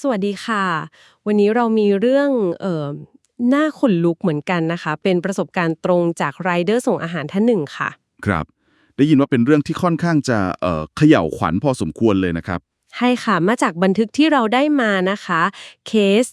สวัสดีค่ะ วันนี้เรามีเรื่องเอ่อหน้าขนลุกเหมือนกันนะคะ เป็นประสบการณ์ตรงจากไรเดอร์ส่งอาหารท่านหนึ่งค่ะ ครับ ได้ยินว่าเป็นเรื่องที่ค่อนข้างจะเอ่อเขย่าวขวัญพอสมควรเลยนะครับ ใช่ค่ะ มาจากบันทึกที่เราได้มานะคะ เคส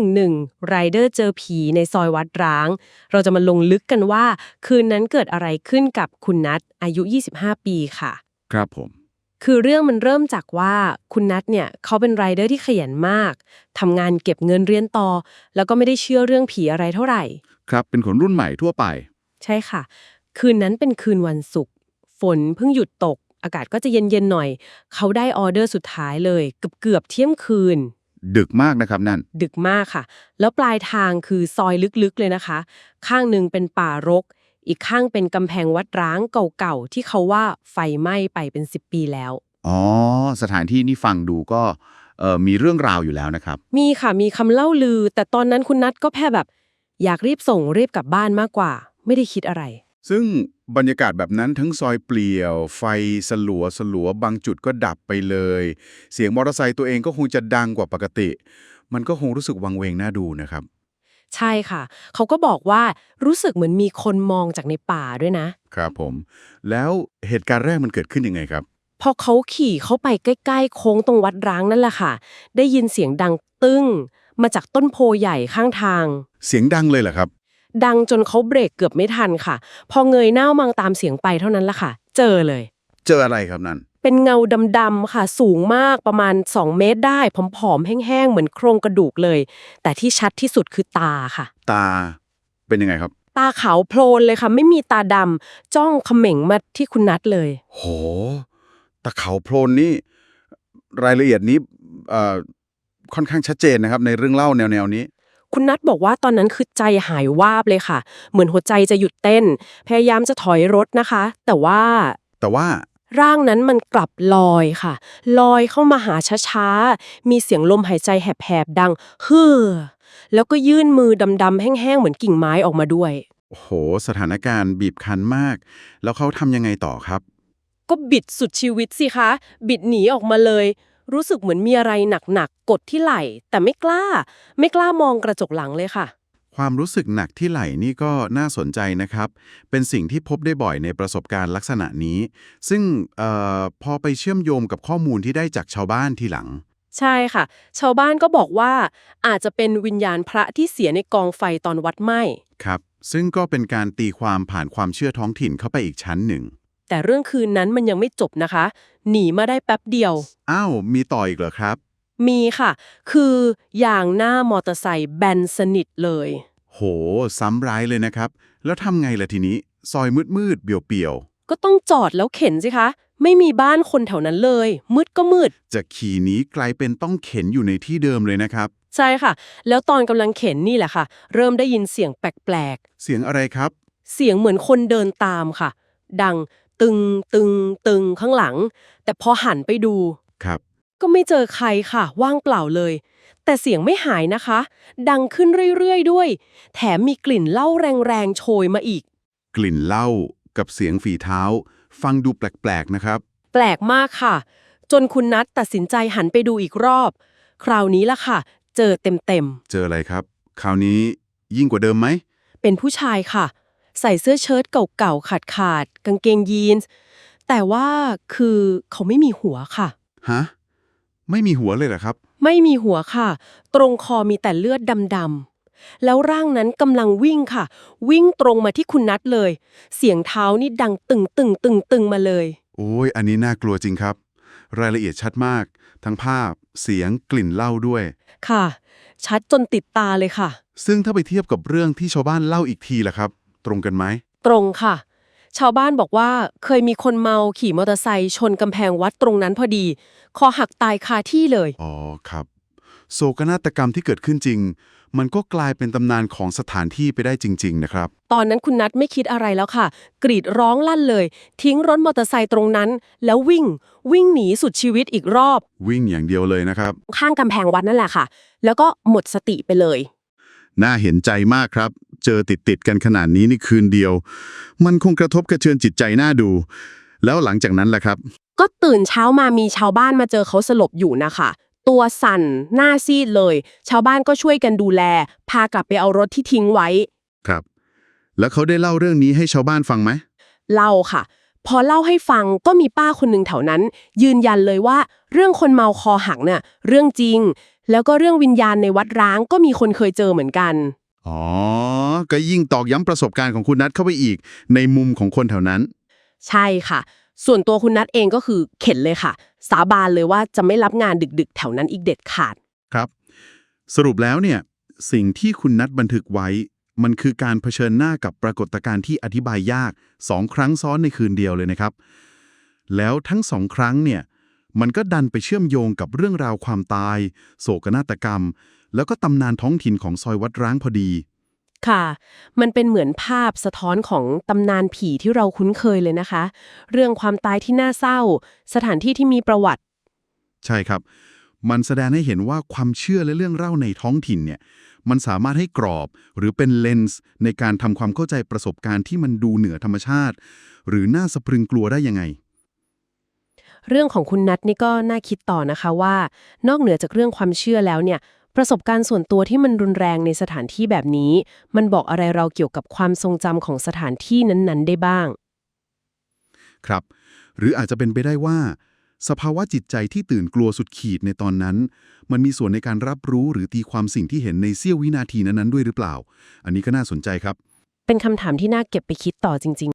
011ไรเดอร์เจอผีในซอยวัดร้าง เราจะมาลงลึกกันว่า คืนนั้นเกิดอะไรขึ้นกับคุณนัทอายุ 25 ปีค่ะ ครับผม คือเรื่องมันเริ่มจากว่าคุณนัทเนี่ยเขาเป็นไรเดอร์ที่ขยันมากทำงานเก็บเงินเรียนต่อ แล้วก็ไม่ได้เชื่อเรื่องผีอะไรเท่าไหร่ ครับเป็นคนรุ่นใหม่ทั่วไป ใช่ค่ะ คืนนั้นเป็นคืนวันศุกร์ฝนเพิ่งหยุดตก อากาศก็จะเย็นๆหน่อย เขาได้ออเดอร์สุดท้ายเลยเกือบเกือบๆเที่ยงคืน ดึกมากนะครับนั่น ดึกมากค่ะ แล้วปลายทางคือซอยลึกๆเลยนะคะ ข้างหนึ่งเป็นป่ารก อีกข้างเป็นกำแพงวัดร้างเก่าๆที่เขาว่าไฟไหม้ไปเป็น 10 ปีแล้ว อ๋อ สถานที่นี่ฟังดูก็เอ่อมีเรื่องราวอยู่แล้วนะครับ มีค่ะมีคำเล่าลือ แต่ตอนนั้นคุณนัทก็แค่แบบ อยากรีบส่งรีบกลับบ้านมากกว่า ไม่ได้คิดอะไร ซึ่งบรรยากาศแบบนั้นทั้งซอยเปลี่ยว ไฟสลัวสลัวบางจุดก็ดับไปเลย เสียงมอเตอร์ไซค์ตัวเองก็คงจะดังกว่าปกติ มันก็คงรู้สึกวังเวงน่าดูนะครับ ใช่ค่ะ เขาก็บอกว่ารู้สึกเหมือนมีคนมองจากในป่าด้วยนะ ครับผม แล้วเหตุการณ์แรกมันเกิดขึ้นยังไงครับ พอเขาขี่เข้าไปใกล้ๆ โค้งตรงวัดร้างนั่นแหละค่ะ ได้ยินเสียงดังตึ้ง มาจากต้นโพใหญ่ข้างทาง เสียงดังเลยเหรอครับ ดังจนเขาเบรกเกือบไม่ทันค่ะ พอเงยหน้ามองตามเสียงไปเท่านั้นละค่ะ เจอเลย เจออะไรครับนั่น เป็นเงาดำๆค่ะสูงมากประมาณ 2 เมตรได้ผอมๆแห้งๆ เหมือนโครงกระดูกเลย แต่ที่ชัดที่สุดคือตาค่ะ ตาเป็นยังไงครับ ตาขาวโพลนเลยค่ะ ไม่มีตาดำจ้องเขม่งมาที่คุณนัทเลย โหตะเขาโพลนนี่ รายละเอียดนี้เอ่อค่อนข้างชัดเจนนะครับ ในเรื่องเล่าแนวๆนี้คุณนัทบอกว่าตอนนั้นคือใจหายวาบเลยค่ะ เหมือนหัวใจจะหยุดเต้น พยายามจะถอยรถนะคะ แต่ว่า แต่ว่า ร่างนั้นมันกลับลอยค่ะ ลอยเข้ามาหาช้าๆ มีเสียงลมหายใจแหบๆ ดังฮือแล้วก็ยื่นมือดำๆ แห้งๆ เหมือนกิ่งไม้ออกมาด้วย โอ้โห สถานการณ์บีบคั้นมาก แล้วเขาทำยังไงต่อครับ ก็บิดสุดชีวิตสิคะ บิดหนีออกมาเลย รู้สึกเหมือนมีอะไรหนักๆกดที่ไหล่ แต่ไม่กล้า ไม่กล้ามองกระจกหลังเลยค่ะ ความรู้สึกหนักที่ไหล่นี่ก็น่าสนใจนะครับ เป็นสิ่งที่พบได้บ่อยในประสบการณ์ลักษณะนี้ ซึ่งเออพอไปเชื่อมโยงกับข้อมูลที่ได้จากชาวบ้านทีหลัง ใช่ค่ะ ชาวบ้านก็บอกว่า อาจจะเป็นวิญญาณพระที่เสียในกองไฟตอนวัดไหม้ครับ ซึ่งก็เป็นการตีความผ่านความเชื่อท้องถิ่นเข้าไปอีกชั้นหนึ่ง แต่เรื่องคืนนั้นมันยังไม่จบนะคะ หนีมาได้แป๊บเดียว อ้าว มีต่ออีกเหรอครับ มีค่ะ คือยางหน้ามอเตอร์ไซค์แบนสนิทเลย โห ซ้ำร้ายเลยนะครับ แล้วทำไงล่ะทีนี้ ซอยมืดๆเบี่ยวก็ต้องจอดแล้วเข็นสิคะ ไม่มีบ้านคนแถวนั้นเลย มืดก็มืด ๆจะขี่หนี้กลายเป็นต้องเข็นอยู่ในที่เดิมเลยนะครับ ใช่ค่ะ แล้วตอนกำลังเข็นนี่แหละค่ะ เริ่มได้ยินเสียงแปลกเสียงอะไรครับ ๆ เสียงเหมือนคนเดินตามค่ะ ดังตึงตึงตึงข้างหลัง แต่พอหันไปดู ครับ ก็ไม่เจอใครค่ะ ว่างเปล่าเลย แต่เสียงไม่หายนะคะ ดังขึ้นเรื่อยๆด้วย แถมมีกลิ่นเหล้าแรงๆโชยมาอีก กลิ่นเหล้ากับเสียงฝีเท้า ฟังดูแปลกๆนะครับ แปลกมากค่ะ จนคุณนัทตัดสินใจหันไปดูอีกรอบ คราวนี้ล่ะค่ะ เจอเต็มเจออะไรครับ คราวนี้ยิ่งกว่าเดิมไหม ๆ เป็นผู้ชายค่ะ ใส่เสื้อเชิ้ตเก่าๆขาดๆกางเกงยีนส์แต่ว่าคือเขาไม่มีหัวค่ะ ฮะ ไม่มีหัวเลยเหรอครับ ไม่มีหัวค่ะ ตรงคอมีแต่เลือดดำๆ แล้วร่างนั้นกำลังวิ่งค่ะ วิ่งตรงมาที่คุณนัทเลย เสียงเท้านี่ดังตึงตึงตึงตึงมาเลย โอ้ย อันนี้น่ากลัวจริงครับ รายละเอียดชัดมาก ทั้งภาพ เสียง กลิ่นเหล้าด้วย ค่ะ ชัดจนติดตาเลยค่ะ ซึ่งถ้าไปเทียบกับเรื่องที่ชาวบ้านเล่าอีกทีล่ะครับ ตรงกันไหม ตรงค่ะ ชาวบ้านบอกว่าเคยมีคนเมาขี่มอเตอร์ไซค์ชนกำแพงวัดตรงนั้นพอดี คอหักตายคาที่เลย อ๋อครับ โศกนาฏกรรมที่เกิดขึ้นจริง มันก็กลายเป็นตำนานของสถานที่ไปได้จริง ๆ นะครับ ตอนนั้นคุณนัทไม่คิดอะไรแล้วค่ะ กรีดร้องลั่นเลย ทิ้งรถมอเตอร์ไซค์ตรงนั้น แล้ววิ่ง วิ่งหนีสุดชีวิตอีกรอบ วิ่งอย่างเดียวเลยนะครับ ข้างกำแพงวัดนั่นแหละค่ะ แล้วก็หมดสติไปเลย น่าเห็นใจมากครับ เจอติดติดๆกันขนาดนี้นี่คืนเดียว มันคงกระทบกระเทือนจิตใจน่าดู แล้วหลังจากนั้นล่ะครับ ก็ตื่นเช้ามามีชาวบ้านมาเจอเขาสลบอยู่นะคะ ตัวสั่นหน้าซีดเลย ชาวบ้านก็ช่วยกันดูแล พากลับไปเอารถที่ทิ้งไว้ ครับ แล้วเขาได้เล่าเรื่องนี้ให้ชาวบ้านฟังไหมเล่าค่ะ พอเล่าให้ฟังก็มีป้าคนหนึ่งแถวนั้น ยืนยันเลยว่า เรื่องคนเมาคอหักเนี่ยเรื่องจริง แล้วก็เรื่องวิญญาณในวัดร้างก็มีคนเคยเจอเหมือนกัน อ๋อ ก็ยิ่งตอกย้ำประสบการณ์ของคุณนัทเข้าไปอีก ในมุมของคนแถวนั้น ใช่ค่ะ ส่วนตัวคุณนัทเองก็คือเข็นเลยค่ะ สาบานเลยว่าจะไม่รับงานดึกๆ แถวนั้นอีกเด็ดขาด ครับ สรุปแล้วเนี่ย สิ่งที่คุณนัทบันทึกไว้ มันคือการเผชิญหน้ากับปรากฏการณ์ที่อธิบายยากสองครั้งซ้อนในคืนเดียวเลยนะครับ แล้วทั้งสองครั้งเนี่ย มันก็ดันไปเชื่อมโยงกับเรื่องราวความตาย โศกนาฏกรรม แล้วก็ตำนานท้องถิ่นของซอยวัดร้างพอดี ค่ะ มันเป็นเหมือนภาพสะท้อนของตำนานผีที่เราคุ้นเคยเลยนะคะ เรื่องความตายที่น่าเศร้า สถานที่ที่มีประวัติ ใช่ครับ มันแสดงให้เห็นว่าความเชื่อและเรื่องเล่าในท้องถิ่นเนี่ย มันสามารถให้กรอบหรือเป็นเลนส์ในการทำความเข้าใจประสบการณ์ที่มันดูเหนือธรรมชาติ หรือน่าสะพรึงกลัวได้ยังไงเรื่องของคุณนัทนี่ก็น่าคิดต่อนะคะว่า นอกเหนือจากเรื่องความเชื่อแล้วเนี่ย ประสบการณ์ส่วนตัวที่มันรุนแรงในสถานที่แบบนี้ มันบอกอะไรเราเกี่ยวกับความทรงจำของสถานที่นั้นๆ ได้บ้าง ครับ หรืออาจจะเป็นไปได้ว่า สภาวะจิตใจที่ตื่นกลัวสุดขีดในตอนนั้น มันมีส่วนในการรับรู้หรือตีความสิ่งที่เห็นในเสี้ยววินาทีนั้นๆด้วยหรือเปล่า อันนี้ก็น่าสนใจครับ เป็นคำถามที่น่าเก็บไปคิดต่อจริง